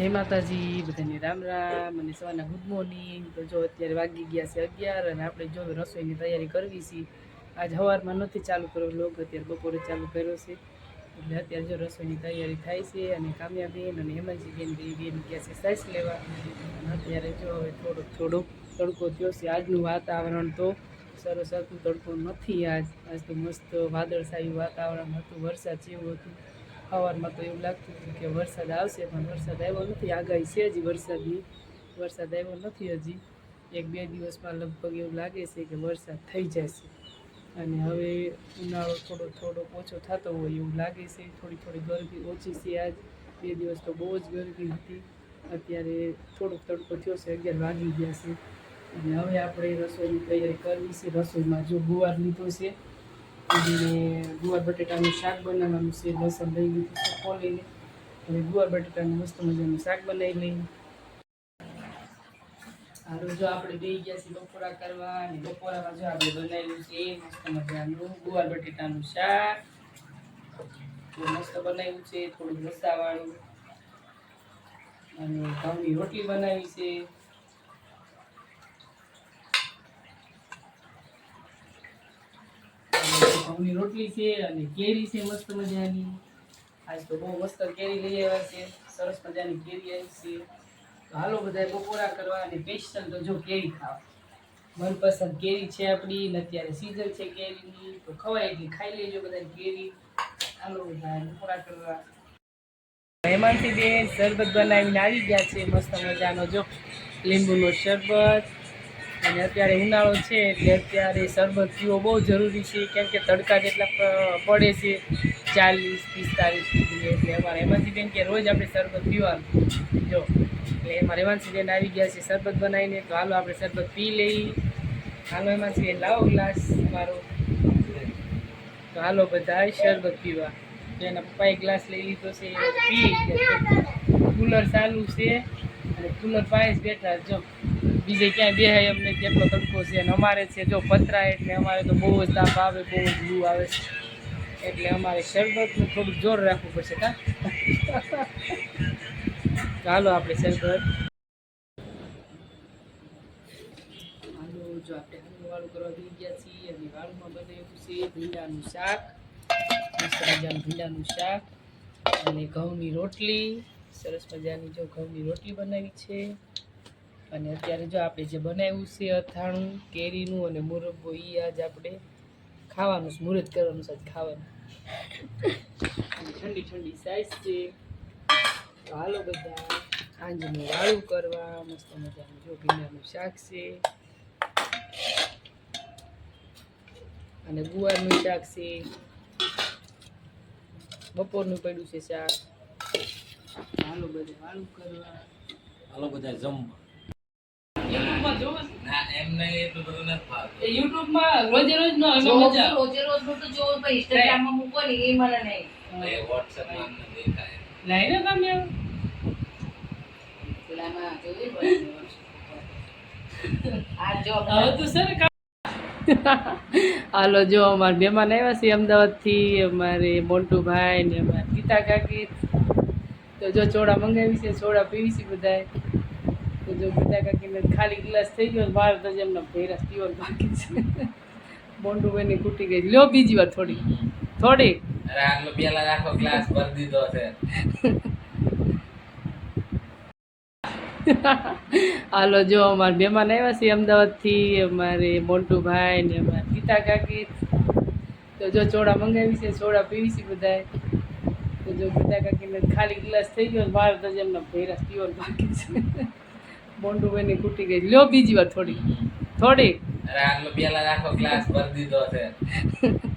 જય માતાજી, બધાને રામ રામ અને સવારના ગુડ મોર્નિંગ તો જો અત્યારે વાગી ગયા છે અગિયાર અને આપણે જો રસોઈની તૈયારી કરવી છે. આજ સવારમાં નથી ચાલુ કર્યો લોક અત્યારે બપોરે ચાલુ કર્યો છે. એટલે અત્યારે જો રસોઈની તૈયારી થાય છે અને કામ્યાબેન અને હેમંતજીબેન બે બેન ગયા છે સાઈસ લેવા. અત્યારે જો હવે થોડોક થોડોક તડકો થયો છે આજનું વાતાવરણ તો સરસ હતું, તડકો નથી આજ. આજ તો મસ્ત વાદળછાયું વાતાવરણ હતું, વરસાદ જેવું હતું. સવારમાં તો એવું લાગતું હતું કે વરસાદ આવશે, પણ વરસાદ આવ્યો નથી. આગાહી છે હજી વરસાદની. વરસાદ આવ્યો નથી હજી. એક બે દિવસમાં લગભગ એવું લાગે છે કે વરસાદ થઈ જશે. અને હવે ઉનાળો થોડો થોડો ઓછો થતો હોય એવું લાગે છે. થોડી થોડી ગરમી ઓછી છે આજ. બે દિવસ તો બહુ જ ગરમી હતી. અત્યારે થોડોક તડકો થયો છે, અગિયાર વાગી ગયા છે. અને હવે આપણે રસોઈની તૈયારી કરવી છે. રસોઈમાં જો ગુવાર લીધો છે અને ગુવાર બટેટાનું શાક બનાવવાનું છે, લસણ લઈ લીધું છે ખોલીને અને ગુવાર બટેટાનું મસ્ત મજાનું શાક બનાવી લઈએ હારું જો આપણે બે ગયા છીએ બપોરા કરવા, અને બપોરામાં જો આપણે બનાવ્યું છે, મસ્ત મજાનું ગુવાર બટેટાનું શાક. મસ્ત બનાવ્યું છે, થોડું રસાવાળું. અને ઘઉંની રોટલી બનાવી છે. ઘઉંની રોટલી છે અને કેરી છે, મસ્ત મજાની. આજ તો બહુ મસ્ત કેરી લઈ આવ્યા છે. સરસ મજાની કેરી આવી છે. તો હાલો બધા બપોરા કરવા અને સ્પેશિયલ તો જો કેરી ખાવા. મનપસંદ કેરી છે આપણી અત્યારે સીઝન છે કેરીની. તો ખવાય એટલી ખાઈ લેજો બધા કેરી. હાલો બધા બપોરા કરવા. હેમાંતી બેન શરબત બનાવીને આવી ગયા છે. મસ્ત મજાનો જો લીંબુનો શરબત. અને અત્યારે ઉનાળો છે એટલે અત્યારે શરબત પીવો બહુ જરૂરી છે. કેમ કે તડકા જેટલા પડે છે ચાલીસ, પિસ્તાલીસ સુધી એટલે અમારે એમાંથી બેન કે રોજ આપણે શરબત પીવાનું. જો, એટલે એમાં રેવાંશી બેન આવી ગયા છે શરબત બનાવીને, તો હાલો આપણે શરબત પી લઈએ હાલો એમાંથી લાવો ગ્લાસ મારો તો હાલો બધા શરબત પીવા. તો એના પપ્પાએ ગ્લાસ લઈ લીધો છે, પી. કુલર ચાલુ છે અને કુલર પાસે બેઠા જો. બીજે ક્યાંય બેહાય અમને કેટલો તડકો છે અને અમારે છે જો પતરા એટલે અમારે તો બહુ જ તાપ આવે, બહુ જ લૂ આવે. છે એટલે અમારે શરબતનું થોડુંક જોર રાખવું પડશે, કા? ચાલો આપણે શરબત. જો આપણે હાલનું વાળું કરવા જઈ ગયા છીએ અને વાળુમાં બનાવ્યું છે ભીંડાનું શાક. મસ્ત ભીંડાનું શાક અને ઘઉંની રોટલી. સરસ મજાની જો ઘઉંની રોટલી બનાવી છે. અને અત્યારે જો આપણે જે બનાવ્યું છે અથાણું, કેરીનું અને મુરબ્બો એ આજ આપણે ખાવાનું છે મુહૂર્ત કરવાનું છે ખાવાનું. ઠંડી ઠંડી સાઈઝ છે. તો હાલો બધા, સાંજનું વાળું કરવા, મસ્ત મજાનું જો ભીંડાનું શાક છે. અને ગુવારનું શાક છે. બપોરનું પડ્યું છે શાક. હાલો બધા વાળું કરવા. હાલો બધા જમવા. જોવો ના એમ નહીં એટલું બધું નથી ભાવતું એ યુટ્યુબમાં રોજે રોજ નો એમાં મજા. રોજે રોજનું તો જોવું પણ ઇન્સ્ટાગ્રામમાં મૂકો ને એ મને નહીં. એ વોટ્સએપમાં અમને દેખાય. લાઈને તમે આવો. પેલામાં જોયું આ જો હવે તો સર હાલો જો અમારા મહેમાન આવ્યા છે અમદાવાદથી અમારે મોન્ટુભાઈ ને અમારા ગીતા કાકી. તો જો ચોડા મંગાવી છે ચોડા પીવી છે બધાય તો જો બધા કાકીને ખાલી ગ્લાસ થઈ ગયો ને તો એમના ભેરા પીવાનું બાકી છે. મોન્ટુભાઈને ખૂટી ગઈ. લ્યો બીજી વાર થોડી. થોડી. અરે આટલો પેલા રાખો ગ્લાસ ભરી દીધો છે. હાલો જો અમારા મહેમાન આવ્યા છે અમદાવાદથી અમારે મોન્ટુભાઈ ને અમારા ગીતા કાકી. તો જો ચોળા મંગાવી છે ચોડા પીવી છે બધાએ. તો જો ગીતા કાકીને ખાલી ગ્લાસ થઈ ગયો મારે તો એમના ભેરા પીવાનું બાકી છે. મોન્ટુભાઈને ખૂટી ગઈ. લ્યો બીજી વાર થોડી. થોડી. પેલા આખો ગ્લાસ ભરી દીધો છે.